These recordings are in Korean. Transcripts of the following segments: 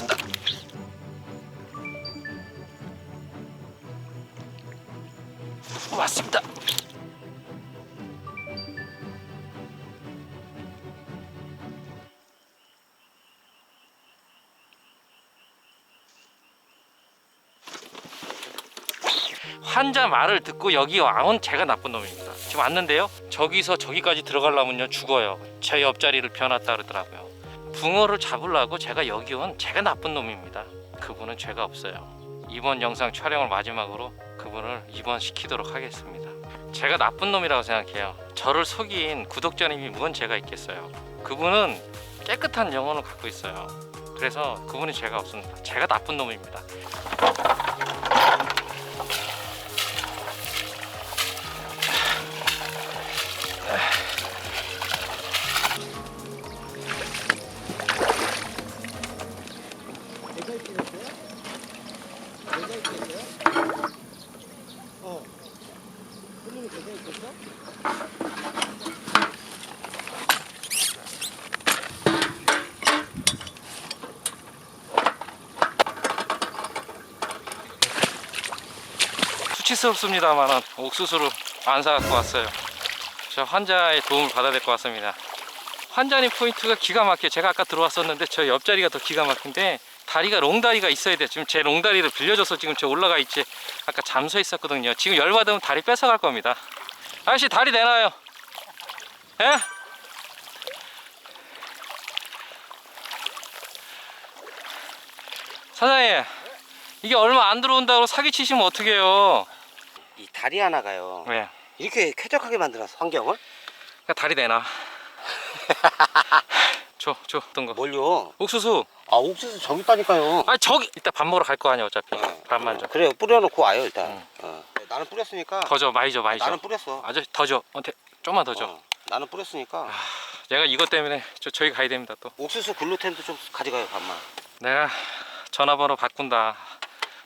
왔습니다. 왔습니다. 환자 말을 듣고 여기 와온 제가 나쁜 놈입니다. 지금 왔는데요. 저기서 저기까지 들어가려면요 죽어요. 제 옆자리를 비워놨다 그러더라고요. 붕어를 잡으려고 제가 여기 온 제가 나쁜 놈입니다. 그분은 죄가 없어요. 이번 영상 촬영을 마지막으로 그분을 입원시키도록 하겠습니다. 제가 나쁜 놈이라고 생각해요. 저를 속인 구독자님이 무슨 죄가 있겠어요. 그분은 깨끗한 영혼을 갖고 있어요. 그래서 그분이 죄가 없습니다. 제가 나쁜 놈입니다. 스럽습니다만 옥수수를 안 사갖고 왔어요. 저 환자의 도움을 받아야 될 것 같습니다. 환자님 포인트가 기가 막혀. 제가 아까 들어왔었는데 저 옆자리가 더 기가 막힌데 다리가 롱다리가 있어야 돼. 지금 제 롱다리를 빌려줘서 지금 저 올라가 있지. 아까 잠서 있었거든요. 지금 열받으면 다리 뺏어갈 겁니다. 아저씨 다리 내놔요. 예? 사장님 이게 얼마 안 들어온다고 사기 치시면 어떡해요 이 다리 하나가요. 왜? 이렇게 쾌적하게 만들어서 환경을? 그냥 다리 내놔 줘, 줘 어떤 거 뭘요? 옥수수 아 옥수수 저기 있다니까요. 아 저기 이따 밥 먹으러 갈 거 아니야 어차피 어, 밥만 줘 그래요 뿌려놓고 와요 일단. 응. 어. 나는 뿌렸으니까. 더 줘 많이 줘 많이 줘 나는 뿌렸어. 아저씨 더줘 어, 대- 좀만 더 줘 어, 나는 뿌렸으니까. 내가 이것 때문에 저, 저기 가야 됩니다 또 옥수수 글루텐도 좀 가져가요 반만. 내가 전화번호 바꾼다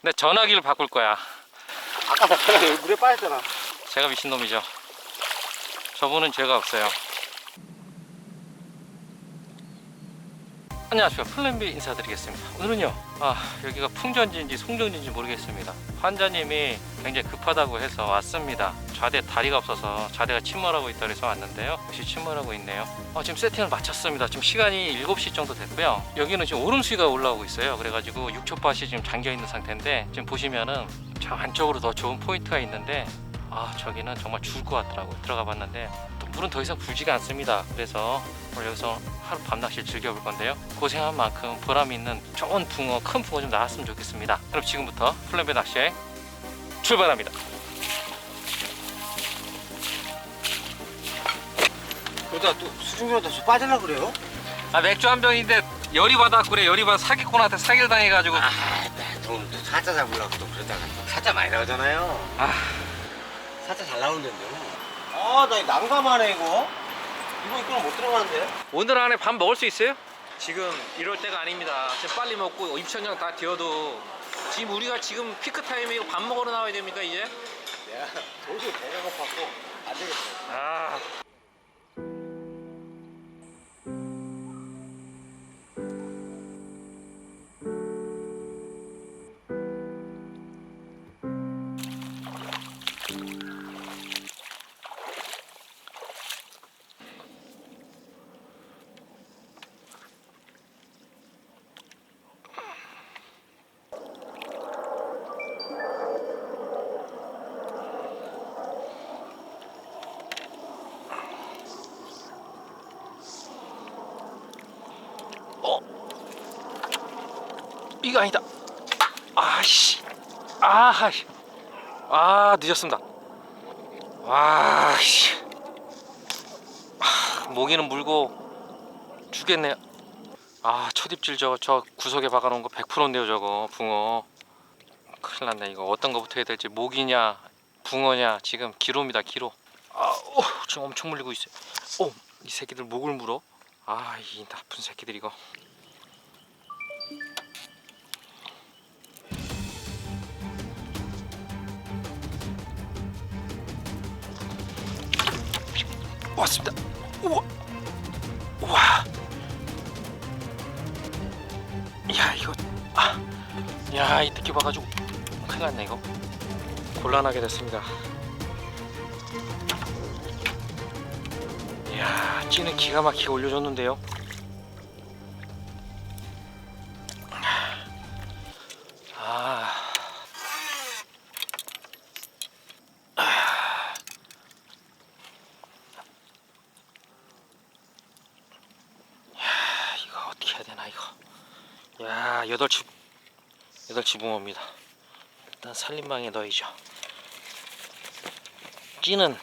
내 전화기를 바꿀 거야 아까 나 물에 빠졌잖아. 제가 미친놈이죠. 저분은 죄가 없어요. 안녕하십니까. 플랜B 인사드리겠습니다. 오늘은요 아 여기가 풍전지인지 송정지인지 모르겠습니다. 환자님이 굉장히 급하다고 해서 왔습니다. 좌대 다리가 없어서 좌대가 침몰하고 있다 그래서 왔는데요. 역시 침몰하고 있네요. 어, 지금 세팅을 마쳤습니다. 지금 시간이 7시 정도 됐고요. 여기는 지금 오름수위가 올라오고 있어요. 그래가지고 육초밭이 지금 잠겨 있는 상태인데 지금 보시면은 저 안쪽으로 더 좋은 포인트가 있는데 아 저기는 정말 죽을 것 같더라고요. 들어가 봤는데 또 물은 더 이상 불지가 않습니다. 그래서 오늘 여기서 하루 밤낚시를 즐겨볼 건데요. 고생한 만큼 보람 있는 좋은 붕어 큰 붕어 좀 나왔으면 좋겠습니다. 그럼 지금부터 플랜베 낚시에 출발합니다. 그러다 또좀 빠질라 그래요? 아 맥주 한 병인데 열이 받았고 그래. 열이 받아 사기꾼한테 사기를 당해가지고. 아, 나 오늘 또 사자 잡으려고 또 그러다가. 또 사자 많이 나오잖아요. 아 사자 잘 나오는데요. 아, 나 이거 난감하네 이거. 이거 이거는 못 들어가는데. 오늘 안에 밥 먹을 수 있어요? 지금 이럴 때가 아닙니다. 지금 빨리 먹고 입천장 다 뒤어도 지금 우리가 지금 피크 타임이고 밥 먹으러 나와야 됩니까 이제? 내가 도저히 배가 고팠고 안 되겠어. 아 이거 아니다. 아씨. 아씨. 아, 늦었습니다. 와, 씨. 아, 모기는 물고 죽겠네요. 아, 첫 입질 저거 저 구석에 박아 놓은 거 100%인데요, 저거. 붕어. 큰일 났네. 이거 어떤 거부터 해야 될지 모기냐, 붕어냐. 지금 기로입니다, 기로. 아, 오, 지금 엄청 물리고 있어요. 오, 이 새끼들 목을 물어. 아, 이 나쁜 새끼들 이거. 왔습니다. 우와, 우와. 야 이거 아, 야이 늦게 봐가지고 큰일 났네 이거. 곤란하게 됐습니다. 이야 찌는 기가 막히게 올려줬는데요 야 여덟치 여덟치 붕어입니다. 일단 살림망에 넣이죠. 찌는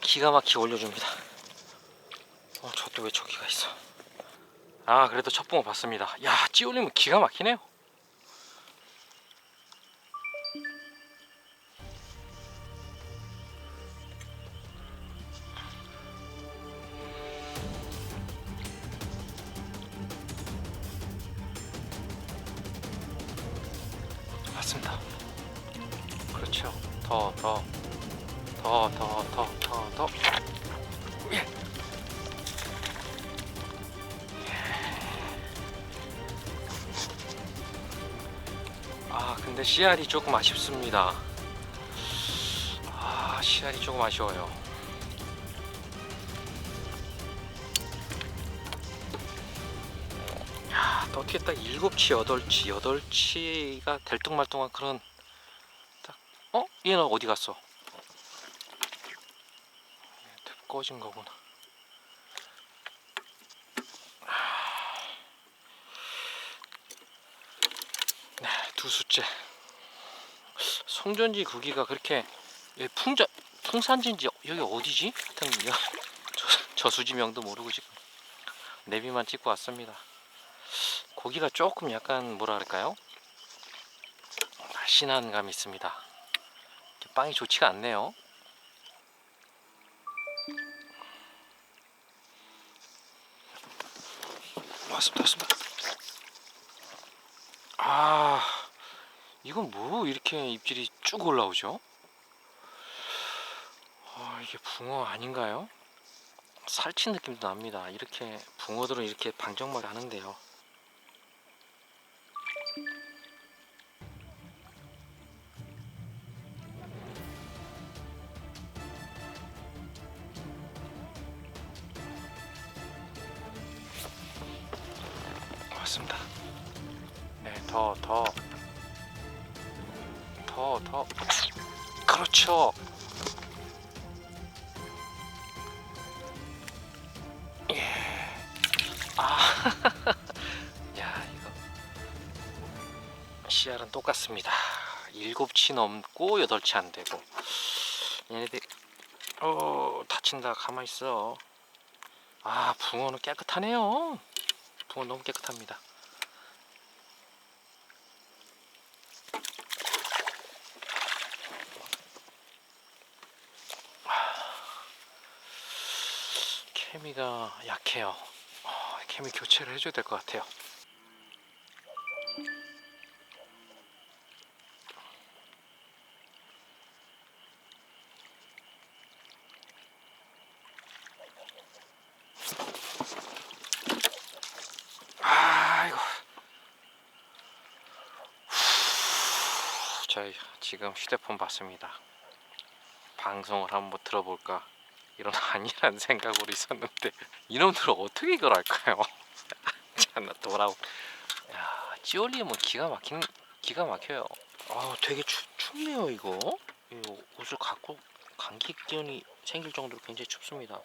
기가 막히게 올려줍니다. 어 저도 왜 저기가 있어? 아 그래도 첫 붕어 봤습니다. 야 찌 올리면 기가 막히네요 맞습니다. 그렇죠. 더, 더, 더, 더, 더, 더, 더. 예. 아, 근데 씨알이 조금 아쉽습니다. 아, 씨알이 조금 아쉬워요. 어떻게 딱 일곱치, 여덟치, 여덟치가 들뚱말뚱한 그런 딱 어? 얘는 어디 갔어? 탭 꺼진 거구나. 네, 두 수째. 송전지 구기가 그렇게 여기 풍자 풍산지인지 여기 어디지? 하여튼 여- 저, 저수지명도 모르고 지금 내비만 찍고 왔습니다. 고기가 조금 약간 뭐라 그럴까요? 날씬한 감이 있습니다. 빵이 좋지가 않네요. 왔습니다, 왔습니다. 아, 이건 뭐 이렇게 입질이 쭉 올라오죠? 아, 이게 붕어 아닌가요? 살친 느낌도 납니다. 이렇게 붕어들은 이렇게 방정말 하는데요. 맞습니다. 네, 더, 더, 더, 더. 그렇죠. 예. 아, 야 이거 씨알은 똑같습니다. 일곱 치 넘고 여덟 치안 되고 얘네들 어 다친다 가만 있어. 아 붕어는 깨끗하네요. 붕어 너무 깨끗합니다. 케미가 약해요. 어, 케미 교체를 해줘야 될 것 같아요. 후, 저희 지금 휴대폰 봤습니다. 방송을 한번 들어볼까 이런 아니란 생각으로 있었는데 이놈들 어떻게 이걸 할까요? 참나 돌아오. 야 찌올리면 기가 막힌 기가 막혀요. 아 되게 추, 춥네요 이거. 이 옷을 갖고 감기 기운이 생길 정도로 굉장히 춥습니다.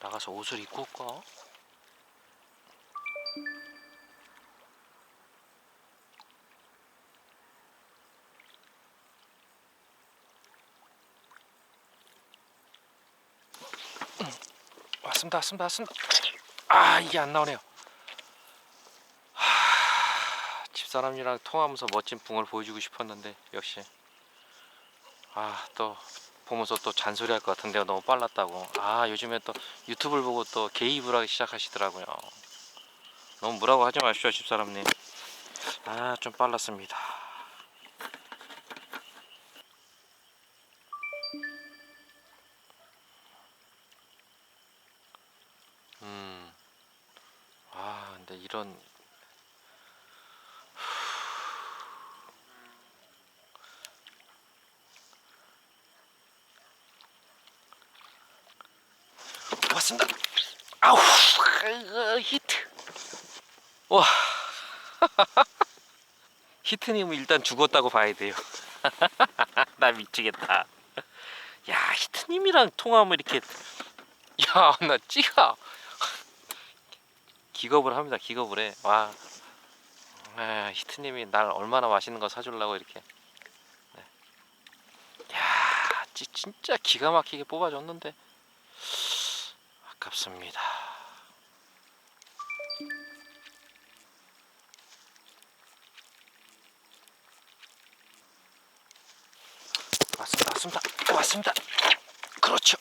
나가서 옷을 입고 올까? 왔습니다, 왔습니다, 왔습니다. 아 이게 안 나오네요. 하, 집사람이랑 통화하면서 멋진 붕어를 보여주고 싶었는데 역시 아 또 보면서 또 잔소리 할 것 같은데요. 너무 빨랐다고. 아 요즘에 또 유튜브를 보고 또 개입을 하기 시작하시더라고요. 너무 뭐라고 하지 마십시오, 집사람님. 아 좀 빨랐습니다. 그런 왔습니다. 아우 히트. 와 히트님은 일단 죽었다고 봐야 돼요. 나 미치겠다. 야 히트님이랑 통화하면 이렇게 야 나 찌가 기겁을 합니다. 기겁을 해. 와, 아, 히트님이 날 얼마나 맛있는 거 사주려고 이렇게. 네. 야, 찌, 진짜 기가 막히게 뽑아줬는데 아깝습니다. 왔습니다. 왔습니다. 왔습니다. 그렇죠.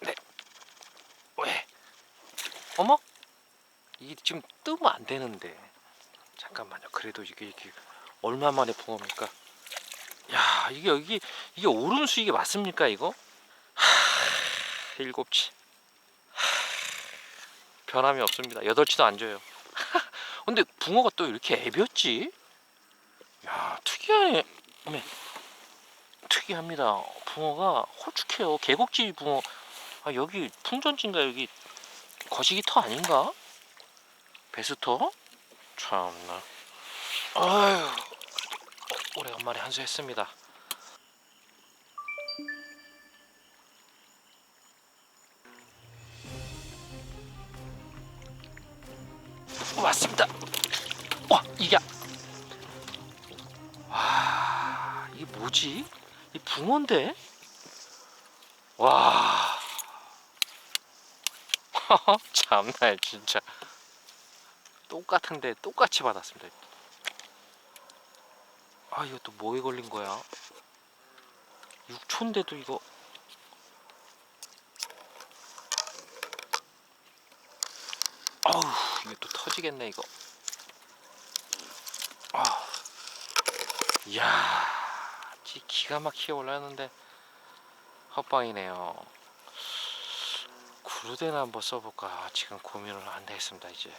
네. 왜? 어머? 이게 지금 뜨면 안 되는데. 잠깐만요. 그래도 이게 이게 얼마 만에 붕어입니까? 야, 이게 여기 이게 오름수 이게 맞습니까 이거? 하, 일곱치. 하, 변함이 없습니다. 여덟치도 안 줘요. 근데 붕어가 또 이렇게 애볐지? 야, 특이하네. 어메. 특이합니다. 붕어가 홀쭉해요. 계곡지 붕어. 아, 여기 풍전지인가 여기 거시기 터 아닌가? 베스터? 참나. 아유, 오래간만에 한수했습니다. 왔습니다. 와, 이게 와, 이게 뭐지? 이 붕어인데? 와, 참나 진짜 똑같은데 똑같이 받았습니다. 아 이거 또 뭐에 걸린 거야? 6초인데도 이거. 아우 이게 또 터지겠네 이거. 아 이야 지 기가 막히게 올랐는데 헛방이네요. 구르데나 한번 써볼까? 지금 고민을 안 되겠습니다 이제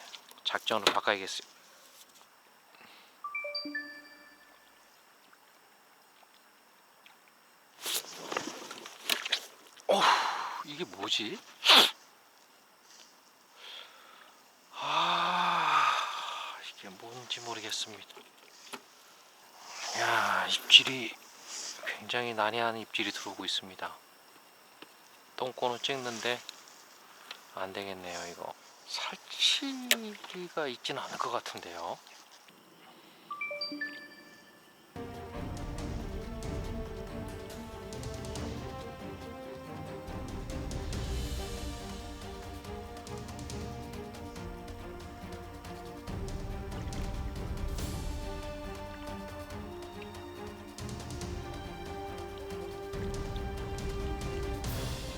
작전을 바꿔야겠어요 어후, 이게 뭐지? 아, 이게 뭔지 모르겠습니다. 야, 입질이 굉장히 난해한 입질이 들어오고 있습니다. 똥꼬는 찍는데 안 되겠네요, 이거. 살 치기가 있진 않을 것 같은데요.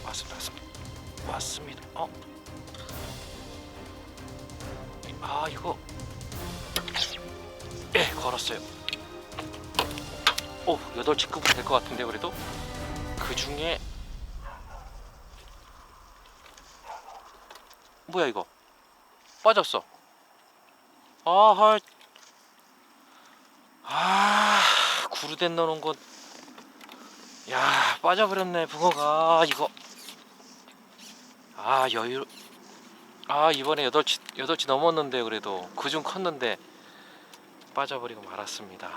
맞습니다. 맞습니다. 걸었어요. 오 여덟 치급은 될 것 같은데 그래도? 그 중에 뭐야 이거? 빠졌어. 아하. 아 구르덴 넣는 건. 야 빠져버렸네 붕어가. 이거. 아 여유. 아 이번에 여덟 치 여덟 치 넘었는데 그래도. 그중 컸는데 빠져버리고 말았습니다.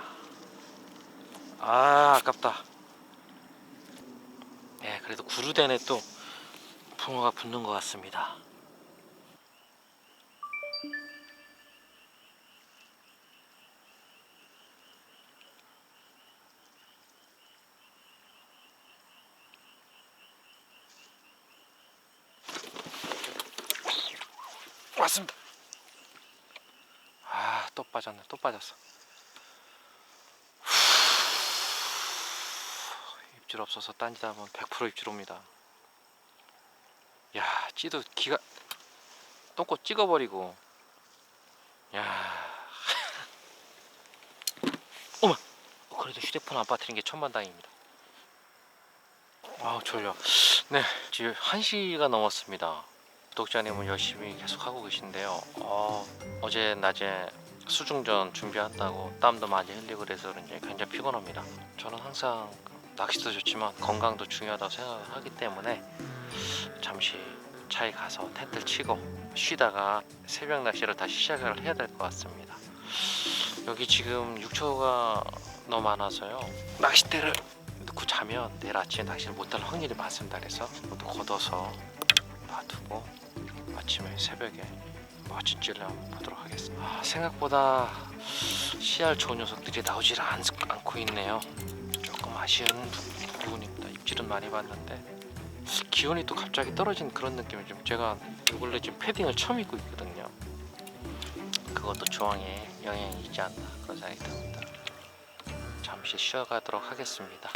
아 아깝다. 예 그래도 구르덴에 또 붕어가 붙는 것 같습니다. 왔습니다. 빠졌네. 또 빠졌어. 입질 없어서 딴짓 하면 100% 입질 옵니다. 야, 찌도 기가 똥꼬 찍어버리고. 야. 어머. 그래도 휴대폰 안 빠뜨린 게 천만다행입니다. 아우 졸려. 네, 지금 1시가 넘었습니다. 구독자님은 열심히 계속 하고 계신데요. 어, 어제 낮에 수중전 준비한다고 땀도 많이 흘리고 그래서 그런지 굉장히 피곤합니다. 저는 항상 낚시도 좋지만 건강도 중요하다고 생각을 하기 때문에 잠시 차에 가서 텐트를 치고 쉬다가 새벽 낚시를 다시 시작을 해야 될 것 같습니다. 여기 지금 6초가 너무 많아서요. 낚싯대를 넣고 자면 내일 아침에 낚시를 못할 확률이 많습니다. 그래서 걷어서 놔두고 아침에 새벽에 멋진 찌를 한번 보도록 하겠습니다. 아, 생각보다 씨알 좋은 녀석들이 나오질 않, 않고 있네요. 조금 아쉬운 부- 부분입니다. 입질은 많이 봤는데 기온이 또 갑자기 떨어진 그런 느낌이 좀 제가 원래 지금 패딩을 처음 입고 있거든요. 그것도 조항에 영향이 있지 않나 그런 생각이 듭니다. 잠시 쉬어가도록 하겠습니다.